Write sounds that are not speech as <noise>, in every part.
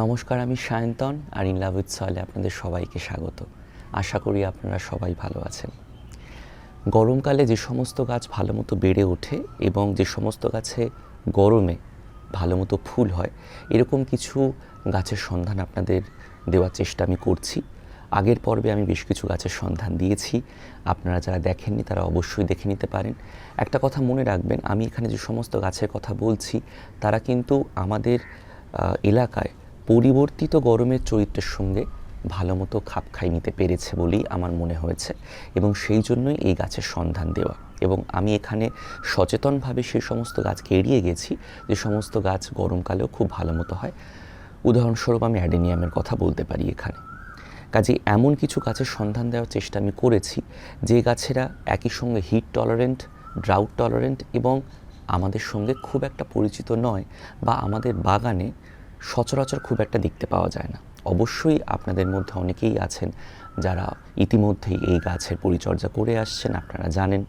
নমস্কার, আমি সায়ন্তন আর ইন লাভ উইথ সয়েলে আপনাদের সবাইকে স্বাগত। আশা করি আপনারা সবাই ভালো আছেন। গরমকালে যে সমস্ত গাছ ভালো মতো বেড়ে ওঠে এবং যে সমস্ত গাছে গরমে ভালো মতো ফুল হয়, এরকম কিছু গাছের সন্ধান আপনাদের দেওয়ার চেষ্টা আমি করছি। আগের পর্বে আমি বেশ কিছু গাছের সন্ধান দিয়েছি। আপনারা যারা দেখেননি, তারা অবশ্যই দেখে নিতে পারেন। একটা কথা মনে রাখবেন, আমি এখানে যে সমস্ত গাছের কথা বলছি, তারা কিন্তু আমাদের এলাকায় পরিবর্তিত গরমের চরিত্রের সঙ্গে ভালো মতো খাপ খাই নিতে পেরেছে বলেই আমার মনে হয়েছে এবং সেই জন্যই এই গাছের সন্ধান দেওয়া। এবং আমি এখানে সচেতনভাবে সেই সমস্ত গাছকে এড়িয়ে গেছি যে সমস্ত গাছ গরমকালেও খুব ভালো মতো হয়। উদাহরণস্বরূপ আমি অ্যাডেনিয়ামের কথা বলতে পারি এখানে। কাজে এমন কিছু গাছের সন্ধান দেওয়ার চেষ্টা আমি করেছি যে গাছেরা একই সঙ্গে হিট টলারেন্ট ড্রাউট টলারেন্ট এবং আমাদের সঙ্গে খুব একটা পরিচিত নয় বা আমাদের বাগানে সচরাচর খুব একটা দেখতে পাওয়া যায় না। অবশ্যই আপনাদের মধ্যে অনেকেই আছেন যারা ইতিমধ্যেই এই গাছের পরিচর্যা করে আসছেন, আপনারা জানেন।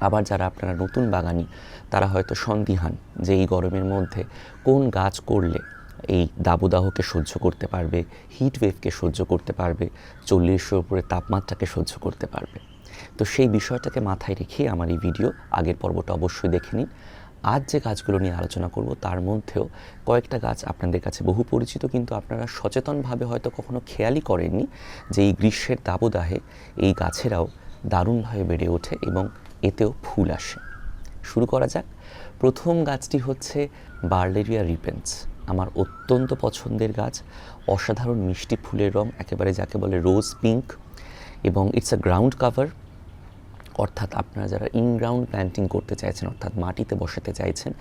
আবার যারা আপনারা নতুন বাগানি, তারা হয়তো সন্দিহান যে এই গরমের মধ্যে কোন গাছ করলে এই দাবদাহকে সহ্য করতে পারবে হিট ওয়েভকে সহ্য করতে পারবে, চল্লিশের উপরে তাপমাত্রাকে সহ্য করতে পারবে। তো সেই বিষয়টাকে মাথায় রেখে আমার এই ভিডিও আগের পর্বটা অবশ্যই দেখে নিন। আজ যে গাছগুলো নিয়ে আলোচনা করব, তার মধ্যেও কয়েকটা গাছ আপনাদের কাছে বহু পরিচিত, কিন্তু আপনারা সচেতনভাবে হয়তো কখনো খেয়ালই করেননি যে এই গ্রীষ্মের দাবদাহে এই গাছেরাও দারুণভাবে বেড়ে ওঠে এবং এতেও ফুল আসে। শুরু করা যাক। প্রথম গাছটি হচ্ছে বার্লেরিয়া রিপেন্স আমার অত্যন্ত পছন্দের গাছ। অসাধারণ মিষ্টি ফুলের রং, একেবারে যাকে বলে রোজ পিঙ্ক এবং ইটস আ গ্রাউন্ড কাভার। অর্থাৎ আপনারা যারা ইনগ্রাউন্ড প্ল্যান্টিং করতে চাইছেন, অর্থাৎ মাটিতে বসাতে চাইছেন,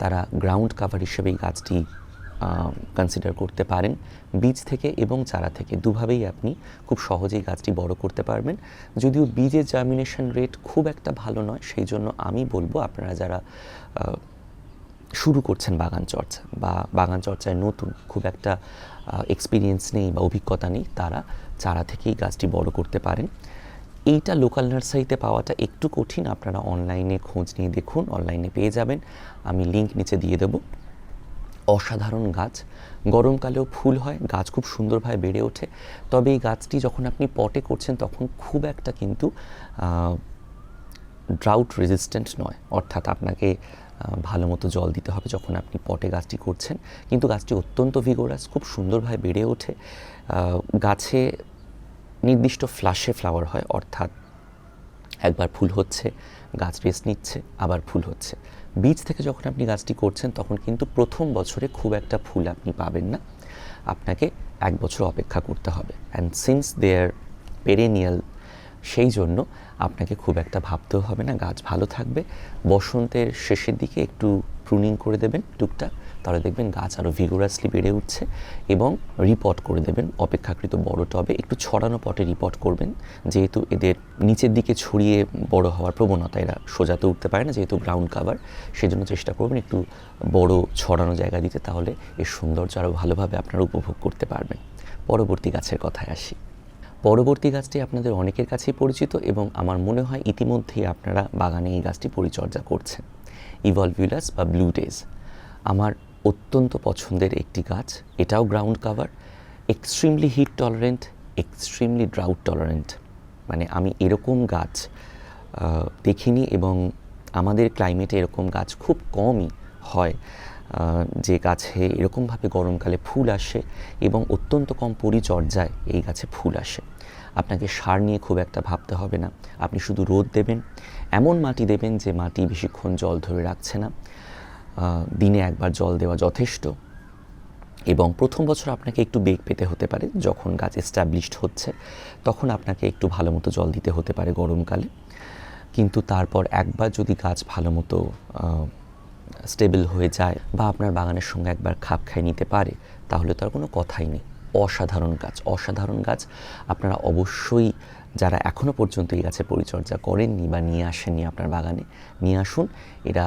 তারা গ্রাউন্ড কাভার হিসেবে এই গাছটি কনসিডার করতে পারেন। বীজ থেকে এবং চারা থেকে দুভাবেই আপনি খুব সহজেই গাছটি বড় করতে পারবেন। যদিও বীজের জার্মিনেশন রেট খুব একটা ভালো নয়, সেই জন্য আমি বলব আপনারা যারা শুরু করছেন বাগান চর্চা বা বাগান চর্চায় নতুন, খুব একটা এক্সপিরিয়েন্স নেই বা অভিজ্ঞতা নেই, তারা চারা থেকেই গাছটি বড় করতে পারেন। এইটা লোকাল নার্সারিতে পাওয়াটা একটু কঠিন। আপনারা অনলাইনে খোঁজ নিয়ে দেখুন অনলাইনে পেয়ে যাবেন। আমি লিংক নিচে দিয়ে দেব। অসাধারণ গাছ। গরমকালেও ফুল হয়, গাছ খুব সুন্দরভাবে বেড়ে ওঠে। তবে এই গাছটি যখন আপনি পটে করছেন, তখন খুব একটা কিন্তু ড্রাউট রেজিস্ট্যান্ট নয়। অর্থাৎ আপনাকে ভালো মতো জল দিতে হবে যখন আপনি পটে গাছটি করছেন। কিন্তু গাছটি অত্যন্ত ভিগোরাস খুব সুন্দরভাবে বেড়ে ওঠে। গাছে নির্দিষ্ট ফ্লাশে ফ্লাওয়ার হয়, অর্থাৎ একবার ফুল হচ্ছে, গাছ রেস্ট নিচ্ছে, আবার ফুল হচ্ছে। বীজ থেকে যখন আপনি গাছটি করছেন, তখন কিন্তু প্রথম বছরে খুব একটা ফুল আপনি পাবেন না। আপনাকে এক বছর অপেক্ষা করতে হবে। অ্যান্ড সিন্স দেয়ার পেরেনিয়াল সেই জন্য আপনাকে খুব একটা ভাবতেও হবে না। গাছ ভালো থাকবে। বসন্তের শেষের দিকে একটু প্রুনিং করে দেবেন, টুকটাক। তাহলে দেখবেন গাছ আরও ভিগোরাসলি বেড়ে উঠছে এবং রিপট করে দেবেন। অপেক্ষাকৃত বড় টবে একটু ছড়ানো পটে রিপট করবেন। যেহেতু এদের নিচের দিকে ছড়িয়ে বড় হওয়ার প্রবণতা এরা সোজাতে উঠতে পারে না, যেহেতু গ্রাউন্ড কাভার সেজন্য চেষ্টা করবেন একটু বড় ছড়ানো জায়গা দিতে। তাহলে এর সৌন্দর্য আরও ভালোভাবে আপনারা উপভোগ করতে পারবেন। পরবর্তী গাছের কথায় আসি। পরবর্তী গাছটি আপনাদের অনেকের কাছেই পরিচিত এবং আমার মনে হয় ইতিমধ্যেই আপনারা বাগানে এই গাছটি পরিচর্যা করছেন। ইভলভিউলাস বা ব্লু ডেজ আমার অত্যন্ত পছন্দের একটি গাছ। এটাও ground cover extremely heat tolerant extremely drought tolerant মানে আমি এরকম গাছ দেখিনি এবং আমাদের ক্লাইমেটে এরকম গাছ খুব কমই হয় যে গাছে এরকমভাবে গরমকালে ফুল আসে এবং অত্যন্ত কম পরিচর্যায় এই গাছে ফুল আসে। আপনাকে সার নিয়ে খুব একটা ভাবতে হবে না। আপনি শুধু রোদ দেবেন, এমন মাটি দেবেন যে মাটি বেশিক্ষণ জল ধরে রাখছে না। দিনে একবার জল দেওয়া যথেষ্ট। এবং প্রথম বছর আপনাকে একটু বেগ পেতে হতে পারে, যখন গাছ এস্টাবলিশড হচ্ছে, তখন আপনাকে একটু ভালো মতো জল দিতে হতে পারে গরমকালে। কিন্তু তারপর একবার যদি গাছ ভালো মতো স্টেবল হয়ে যায় বা আপনার বাগানের সঙ্গে একবার খাপ খাই নিতে পারে, তাহলে তার কোনো কথাই নেই। অসাধারণ গাছ অসাধারণ গাছ আপনারা অবশ্যই যারা এখনও পর্যন্ত এই গাছের পরিচর্যা করেননি বা নিয়ে আসেননি আপনার বাগানে, নিয়ে আসুন। এরা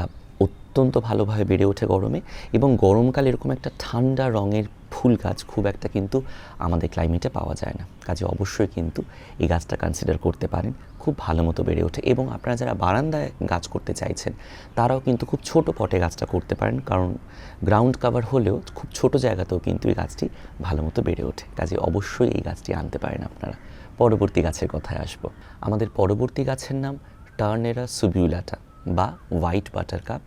অত্যন্ত ভালোভাবে বেড়ে ওঠে গরমে এবং গরমকালে এরকম একটা ঠান্ডা রঙের ফুল গাছ খুব একটা কিন্তু আমাদের ক্লাইমেটে পাওয়া যায় না। কাজে অবশ্যই কিন্তু এই গাছটা কনসিডার করতে পারেন। খুব ভালো মতো বেড়ে ওঠে এবং আপনারা যারা বারান্দায় গাছ করতে চাইছেন, তারাও কিন্তু খুব ছোট পটে গাছটা করতে পারেন। কারণ গ্রাউন্ড কাভার হলেও খুব ছোট জায়গাতেও কিন্তু এই গাছটি ভালো মতো বেড়ে ওঠে। কাজে অবশ্যই এই গাছটি আনতে পারেন আপনারা। পরবর্তী গাছের কথায় আসব। আমাদের পরবর্তী গাছের নাম টার্নেরা সুবিউলাটা বা হোয়াইট বাটার কাপ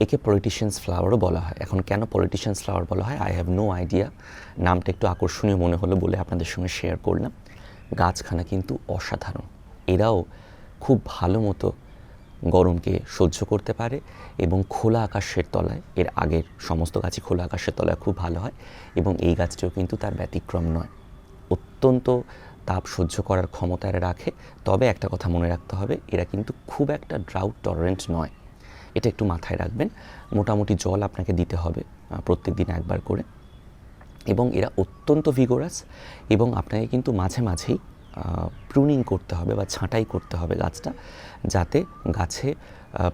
একে পলিটিশিয়ানস ফ্লাওয়ারও বলা হয়। এখন কেন পলিটিশিয়ানস ফ্লাওয়ার বলা হয়? আই হ্যাভ নো আইডিয়া নামটা একটু আকর্ষণীয় মনে হলো বলে আপনাদের সঙ্গে শেয়ার করলাম। গাছখানা কিন্তু অসাধারণ। এরাও খুব ভালো মতো গরমকে সহ্য করতে পারে এবং খোলা আকাশের তলায়, এর আগের সমস্ত গাছই খোলা আকাশের তলায় খুব ভালো হয় এবং এই গাছটিও কিন্তু তার ব্যতিক্রম নয়। অত্যন্ত তাপ সহ্য করার ক্ষমতা এরা রাখে। তবে একটা কথা মনে রাখতে হবে, এরা কিন্তু খুব একটা ড্রাউট টলারেন্ট নয়। এটা একটু মাথায় রাখবেন। মোটামুটি জল আপনাকে দিতে হবে প্রত্যেক দিন একবার করে। এবং এরা অত্যন্ত ভিগোরাস এবং আপনাকে কিন্তু মাঝে মাঝেই প্রুনিং করতে হবে বা ছাঁটাই করতে হবে গাছটা যাতে গাছে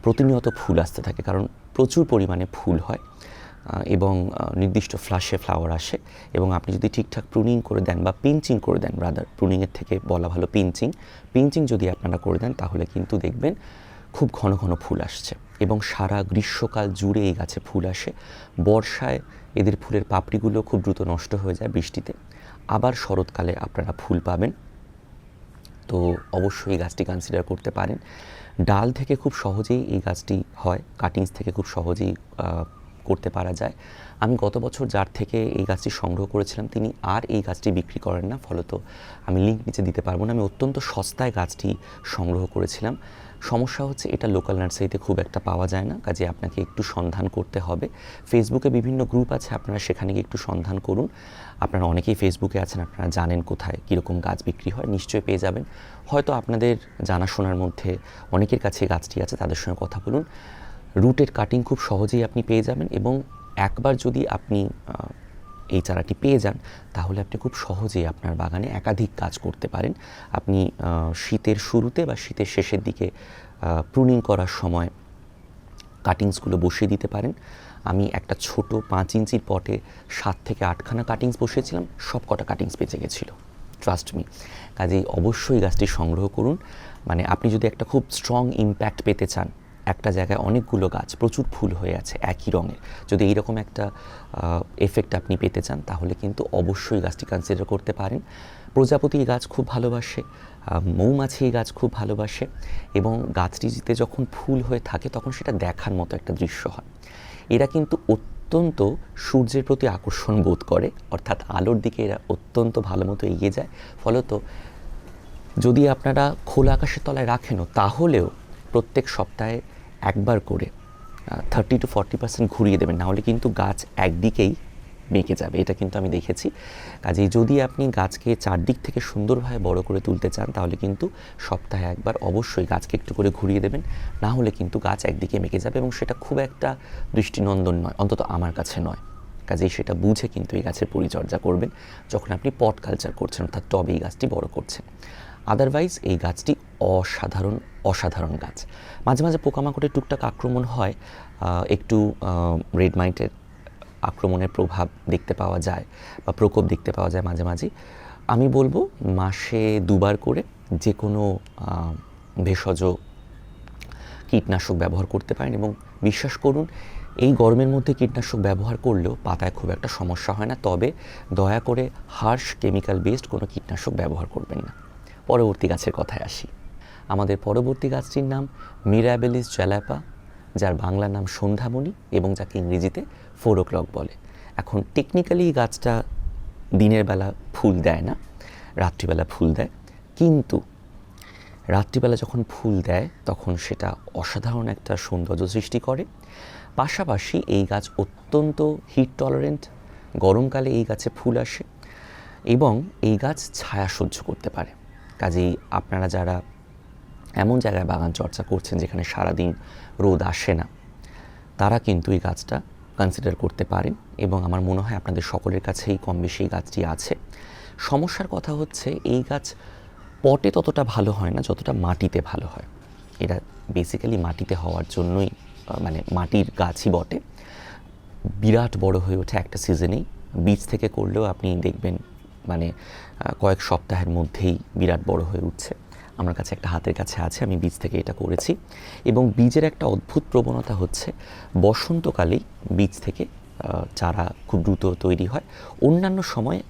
প্রতিনিয়ত ফুল আসতে থাকে। কারণ প্রচুর পরিমাণে ফুল হয় এবং নির্দিষ্ট ফ্লাশে ফ্লাওয়ার আসে। এবং আপনি যদি ঠিকঠাক প্রুনিং করে দেন বা পিঞ্চিং করে দেন ব্রাদার প্রুনিংয়ের থেকে বলা ভালো পিঞ্চিং পিঞ্চিং যদি আপনারা করে দেন, তাহলে কিন্তু দেখবেন খুব ঘন ঘন ফুল আসছে এবং সারা গ্রীষ্মকাল জুড়ে এই গাছে ফুল আসে। বর্ষায় এদের ফুলের পাপড়িগুলো খুব দ্রুত নষ্ট হয়ে যায় বৃষ্টিতে। আবার শরৎকালে আপনারা ফুল পাবেন। তো অবশ্যই এই গাছটি কনসিডার করতে পারেন। ডাল থেকে খুব সহজেই এই গাছটি হয় কাটিংস থেকে খুব সহজেই করতে পারা যায়। আমি গত বছর যার থেকে এই গাছটি সংগ্রহ করেছিলাম, তিনি আর এই গাছটি বিক্রি করেন না, ফলত আমি লিঙ্ক নিচে দিতে পারব না। আমি অত্যন্ত সস্তায় গাছটি সংগ্রহ করেছিলাম। সমস্যা হচ্ছে এটা লোকাল নার্সারিতে খুব একটা পাওয়া যায় না, কাজে আপনাকে একটু সন্ধান করতে হবে। ফেসবুকে বিভিন্ন গ্রুপ আছে, আপনারা সেখানে গিয়ে একটু সন্ধান করুন। আপনারা অনেকেই ফেসবুকে আছেন, আপনারা জানেন কোথায় কীরকম গাছ বিক্রি হয়, নিশ্চয়ই পেয়ে যাবেন। হয়তো আপনাদের জানাশোনার মধ্যে অনেকের কাছে গাছটি আছে, তাদের সঙ্গে কথা বলুন। রুটের কাটিং খুব সহজেই আপনি পেয়ে যাবেন এবং একবার যদি আপনি এই চারাটি পেয়ে যান, তাহলে আপনি খুব সহজেই আপনার বাগানে একাধিক কাজ করতে পারেন। আপনি শীতের শুরুতে বা শীতের শেষের দিকে প্রুনিং করার সময় কাটিংসগুলো বসিয়ে দিতে পারেন। আমি একটা ছোট পাঁচ ইঞ্চির পটে সাত থেকে আটখানা কাটিংস বসিয়েছিলাম সব কটা কাটিংস বেঁচে গেছিল ট্রাস্ট মি কাজেই অবশ্যই গাছটি সংগ্রহ করুন। মানে আপনি যদি একটা খুব স্ট্রং ইম্প্যাক্ট পেতে চান একটা জায়গায় অনেকগুলো গাছ, প্রচুর ফুল হয়ে আছে একই রঙের। যদি এইরকম একটা এফেক্ট আপনি পেতে চান, তাহলে কিন্তু অবশ্যই গাছটি কনসিডার করতে পারেন। প্রজাপতি এই গাছ খুব ভালোবাসে মৌমাছি এই গাছ খুব ভালোবাসে এবং গাছটিতে যখন ফুল হয়ে থাকে, তখন সেটা দেখার মতো একটা দৃশ্য হয়। এরা কিন্তু অত্যন্ত সূর্যের প্রতি আকর্ষণ বোধ করে, অর্থাৎ আলোর দিকে এরা অত্যন্ত ভালো মতো এগিয়ে যায়। ফলত যদি আপনারা খোলা আকাশের তলায় রাখেনও, তাহলেও প্রত্যেক সপ্তাহে একবার করে থার্টি টু ফর্টি পার্সেন্ট ঘুরিয়ে দেবেন। নাহলে কিন্তু গাছ একদিকেই বেঁকে যাবে। এটা কিন্তু আমি দেখেছি। কাজেই যদি আপনি গাছকে চারদিক থেকে সুন্দরভাবে বড় করে তুলতে চান, তাহলে কিন্তু সপ্তাহে একবার অবশ্যই গাছকে একটু করে ঘুরিয়ে দেবেন। না হলে কিন্তু গাছ একদিকে মেকে যাবে এবং সেটা খুব একটা দৃষ্টিনন্দন নয়, অন্তত আমার কাছে নয়। কাজেই সেটা বুঝে কিন্তু এই গাছের পরিচর্যা করবেন। যখন আপনি পট কালচার করছেন, অর্থাৎ টবে এই গাছটি বড় করছেন। আদারওয়াইজ এই গাছটি অসাধারণ অসাধারণ গাছ। মাঝে মাঝে পোকামাকড়ের টুকটাক আক্রমণ হয় একটু রেড মাইটের আক্রমণের প্রভাব দেখতে পাওয়া যায় বা প্রকোপ দেখতে পাওয়া যায় মাঝে মাঝে আমি বলব, মাসে দুবার করে যে কোনো ভেষজ কীটনাশক ব্যবহার করতে পারেন এবং বিশ্বাস করুন, এই গরমের মধ্যে কীটনাশক ব্যবহার করলেও পাতায় খুব একটা সমস্যা হয় না, তবে দয়া করে হার্শ কেমিক্যাল বেসড কোনো কীটনাশক ব্যবহার করবেন না। পরবর্তী গাছের কথায় আসি। আমাদের পরবর্তী গাছটির নাম মিরাবেলিস জ্যালাপা যার বাংলা নাম সন্ধ্যামণি এবং যাকে ইংরেজিতে ফোর ও ক্লক বলে। এখন টেকনিক্যালি এই গাছটা দিনের বেলা ফুল দেয় না, রাত্রিবেলা ফুল দেয়, কিন্তু রাত্রিবেলা যখন ফুল দেয়, তখন সেটা অসাধারণ একটা সৌন্দর্য সৃষ্টি করে। পাশাপাশি এই গাছ অত্যন্ত হিট টলারেন্ট গরমকালে এই গাছে ফুল আসে এবং এই গাছ ছায়া সহ্য করতে পারে। কাজেই আপনারা যারা এমন জায়গায় বাগান চর্চা করছেন যেখানে সারাদিন রোদ আসে না। তারা কিন্তু এই গাছটা কনসিডার করতে পারেন এবং আমার মনে হয় আপনাদের সকলের কাছেই কম বেশি এই গাছটি আছে। সমস্যার কথা হচ্ছে এই গাছ পটে ততটা ভালো হয় না যতটা মাটিতে ভালো হয়। এটা বেসিক্যালি মাটিতে হওয়ার জন্যই মানে মাটির গাছই বটে। বিরাট বড় হয়ে ওঠে একটা সিজনেই বীজ থেকে করলেও আপনি দেখবেন মানে কয়েক সপ্তাহের মধ্যেই বিরাট বড় হয়ে উঠছে। আমার কাছে একটা হাতের কাছে আছে, আমি বীজ থেকে এটা করেছি। এবং বীজের একটা অদ্ভুত প্রবণতা হচ্ছে, বসন্তকালেই বীজ থেকে চারা খুব দ্রুত তৈরি হয়। অন্যান্য সময়ে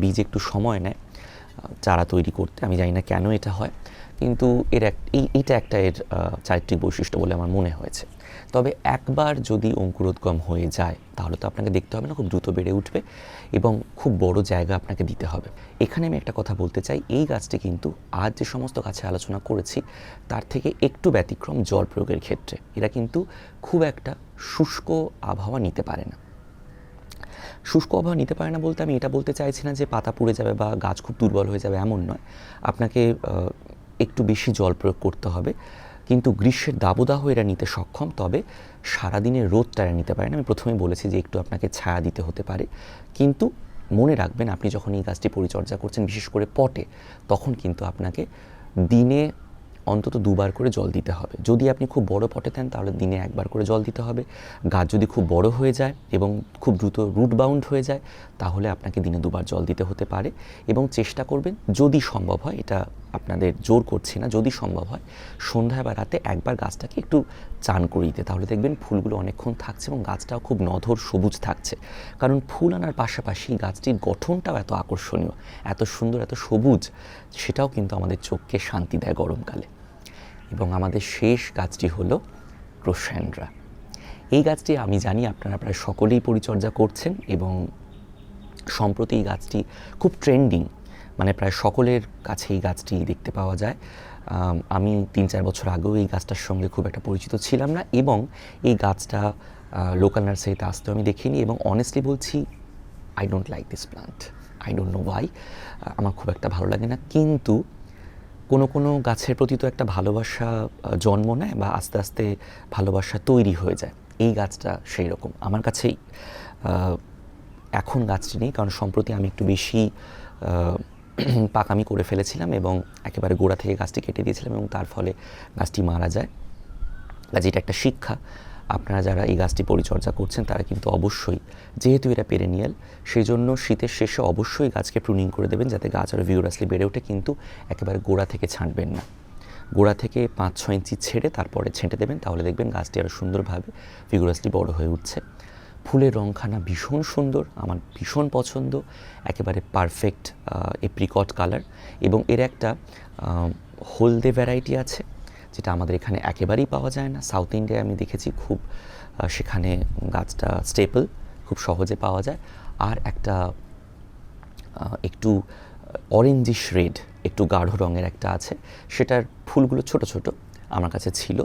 বীজ একটু সময় নেয় চারা তৈরি করতে। আমি জানি না কেন এটা হয়, কিন্তু এর এক, এই এইটা একটা এর চারিত্রিক বৈশিষ্ট্য বলে আমার মনে হয়েছে। তবে একবার যদি অঙ্কুরোদ্গম হয়ে যায়, তাহলে তো আপনাকে দেখতে হবে না, খুব দ্রুত বেড়ে উঠবে এবং খুব বড় জায়গা আপনাকে দিতে হবে। এখানে আমি একটা কথা বলতে চাই, এই গাছটি কিন্তু আজ যে সমস্ত গাছে আলোচনা করেছি, তার থেকে একটু ব্যতিক্রম জল প্রয়োগের ক্ষেত্রে। এরা কিন্তু খুব একটা শুষ্ক আবহাওয়া নিতে পারে না। শুষ্ক আবহাওয়া নিতে পারে না বলতে আমি এটা বলতে চাইছি না যে পাতা পুড়ে যাবে বা গাছ খুব দুর্বল হয়ে যাবে, এমন নয়। আপনাকে একটু বেশি জল প্রয়োগ করতে হবে। কিন্তু গ্রীষ্মের দাবদাহ এরা নিতে সক্ষম, তবে সারাদিনের রোদটা এরা নিতে পারে না। আমি প্রথমে বলেছি যে একটু আপনাকে ছায়া দিতে হতে পারে। কিন্তু মনে রাখবেন, আপনি যখন এই গাছটি পরিচর্যা করছেন, বিশেষ করে পটে, তখন কিন্তু আপনাকে দিনে অন্তত দুবার করে জল দিতে হবে। যদি আপনি খুব বড় পটে দেন, তাহলে দিনে একবার করে জল দিতে হবে। গাছ যদি খুব বড় হয়ে যায় এবং খুব দ্রুত রুট বাউন্ড হয়ে যায়, তাহলে আপনাকে দিনে দুবার জল দিতে হতে পারে। এবং চেষ্টা করবেন, যদি সম্ভব হয়, এটা আপনাদের জোর করছি না, যদি সম্ভব হয়, সন্ধ্যায় বা রাতে একবার গাছটাকে একটু চান করে দিতে তাহলে দেখবেন ফুলগুলো অনেকক্ষণ থাকছে এবং গাছটাও খুব নধর সবুজ থাকছে। কারণ ফুল আনার পাশাপাশি গাছটির গঠনটাও এত আকর্ষণীয়, এত সুন্দর, এত সবুজ, সেটাও কিন্তু আমাদের চোখকে শান্তি দেয় গরমকালে। এবং আমাদের শেষ গাছটি হলো ক্রোশ্যান্ড্রা। এই গাছটি আমি জানি আপনারা প্রায় সকলেই পরিচর্যা করছেন এবং সম্প্রতি এই গাছটি খুব ট্রেন্ডিং মানে প্রায় সকলের কাছে এই গাছটি দেখতে পাওয়া যায়। আম, তিন চার বছর আগেও এই গাছটার সঙ্গে খুব একটা পরিচিত ছিলাম না এবং এই গাছটা লোকাল নার্সারিতে আসতেও আমি দেখিনি এবং অনেস্টলি বলছি I don't like this plant I don't know why আমার খুব একটা ভালো লাগে না। কিন্তু কোনো কোনো গাছের প্রতি তো একটা ভালোবাসা জন্ম নেয় বা আস্তে আস্তে ভালোবাসা তৈরি হয়ে যায়। এই গাছটা সেই রকম। আমার কাছেই এখন গাছটি নেই। কারণ সম্প্রতি আমি একটু বেশি <clears throat> পাকামি করে ফেলেছিলাম এবং একেবারে গোড়া থেকে গাছটি কেটে দিয়েছিলাম এবং তার ফলে গাছটি মারা যায়। কাজে এটা একটা শিক্ষা। আপনারা যারা এই গাছটি পরিচর্যা করছেন, তারা কিন্তু অবশ্যই যেহেতু এটা পেরেনিয়াল সেই জন্য শীতের শেষে অবশ্যই গাছকে প্রুনিং করে দেবেন যাতে গাছ আরও ভিউরাসলি বেড়ে ওঠে, কিন্তু একেবারে গোড়া থেকে ছাঁটবেন না। গোড়া থেকে পাঁচ ছয় ইঞ্চি ছেড়ে তারপরে ছেঁটে দেবেন, তাহলে দেখবেন গাছটি আরও সুন্দরভাবে ভিউরাসলি বড় হয়ে উঠছে। ফুলের রংখানা ভীষণ সুন্দর, আমার ভীষণ পছন্দ, একেবারে পারফেক্ট এপ্রিকট কালার এবং এর একটা হলদে ভ্যারাইটি আছে, যেটা আমাদের এখানে একেবারেই পাওয়া যায় না। সাউথ ইন্ডিয়ায় আমি দেখেছি খুব সেখানে গাছটা স্টেপল খুব সহজে পাওয়া যায়। আর একটা একটু অরেঞ্জিশ রেড একটু গাঢ় রঙের একটা আছে, সেটার ফুলগুলো ছোট ছোট আমার কাছে ছিল।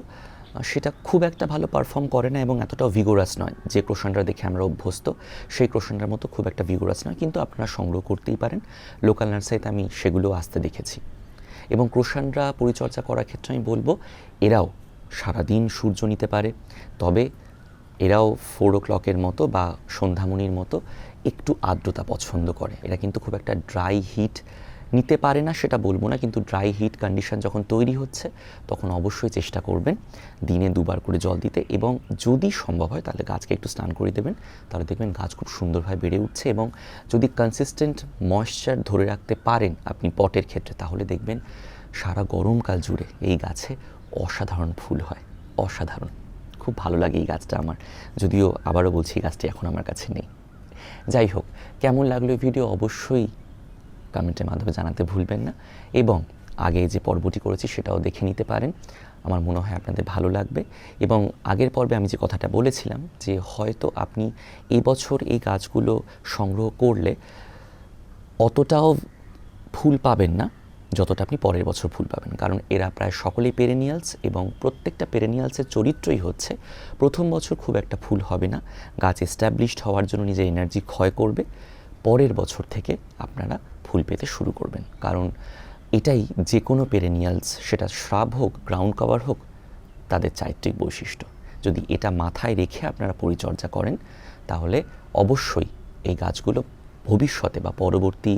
সেটা খুব একটা ভালো পারফর্ম করে না এবং এতটাও ভিগোরাস নয়। যে ক্রোশনটা দেখে আমরা অভ্যস্ত, সেই ক্রোশনটার মতো খুব একটা ভিগোরাস নয়, কিন্তু আপনারা সংগ্রহ করতেই পারেন। লোকাল নার্সারিতে আমি সেগুলো আসতে দেখেছি। এবং ক্রোশানরা পরিচর্যা করার ক্ষেত্রে আমি বলব, এরাও সারাদিন সূর্য নিতে পারে, তবে এরাও ফোর ও ক্লকের মতো বা সন্ধ্যামণির মতো একটু আর্দ্রতা পছন্দ করে। এরা কিন্তু খুব একটা ড্রাই হিট নিতে পারে না, সেটা বলব না, কিন্তু ড্রাই হিট কন্ডিশন যখন তৈরি হচ্ছে, তখন অবশ্যই চেষ্টা করবেন দিনে দুবার করে জল দিতে এবং যদি সম্ভব হয় তাহলে গাছকে একটু স্নান করে দেবেন। তাহলে দেখবেন গাছ খুব সুন্দরভাবে বেড়ে উঠছে এবং যদি কনসিস্টেন্ট ময়েশ্চার ধরে রাখতে পারেন আপনি পটের ক্ষেত্রে, তাহলে দেখবেন সারা গরমকাল জুড়ে এই গাছে অসাধারণ ফুল হয়, অসাধারণ। খুব ভালো লাগে এই গাছটা আমার, যদিও আবারও বলছি এই গাছটি এখন আমার কাছে নেই। যাই হোক, কেমন লাগল ভিডিও অবশ্যই কমেন্টের মাধ্যমে জানাতে ভুলবেন না। এবং আগে যে পর্বটি করেছি সেটাও দেখে নিতে পারেন। আমার মনে হয় আপনাদের ভালো লাগবে। এবং আগের পর্বে আমি যে কথাটা বলেছিলাম যে হয়তো আপনি এবছর এই গাছগুলো সংগ্রহ করলে অতটাও ফুল পাবেন না, যতটা আপনি পরের বছর ফুল পাবেন। কারণ এরা প্রায় সকলেই পেরেনিয়ালস এবং প্রত্যেকটা পেরেনিয়ালসের চরিত্রই হচ্ছে, প্রথম বছর খুব একটা ফুল হবে না। গাছ এস্টাবলিশড হওয়ার জন্য নিজের এনার্জি ক্ষয় করবে। পরের বছর থেকে আপনারা ফুল পেতে শুরু করবেন। কারণ এটাই যে কোনো পেরেনিয়ালস সেটা শ্রাব হোক গ্রাউন্ড কভার হোক, তাদের চারিত্রিক বৈশিষ্ট্য। যদি এটা মাথায় রেখে আপনারা পরিচর্যা করেন, তাহলে অবশ্যই এই গাছগুলো ভবিষ্যতে বা পরবর্তী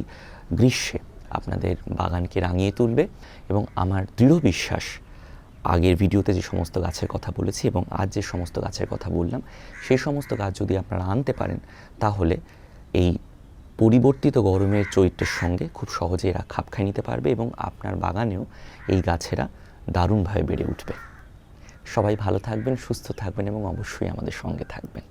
গ্রীষ্মে আপনাদের বাগানকে রাঙিয়ে তুলবে এবং আমার দৃঢ় বিশ্বাস, আগের ভিডিওতে যে সমস্ত গাছের কথা বলেছি এবং আজ যে সমস্ত গাছের কথা বললাম, সেই সমস্ত গাছ যদি আপনারা আনতে পারেন, তাহলে এই পরিবর্তিত গরমের চরিত্রের সঙ্গে খুব সহজে এরা খাপ খাই নিতে পারবে এবং আপনার বাগানেও এই গাছেরা দারুণভাবে বেড়ে উঠবে। সবাই ভালো থাকবেন, সুস্থ থাকবেন এবং অবশ্যই আমাদের সঙ্গে থাকবেন।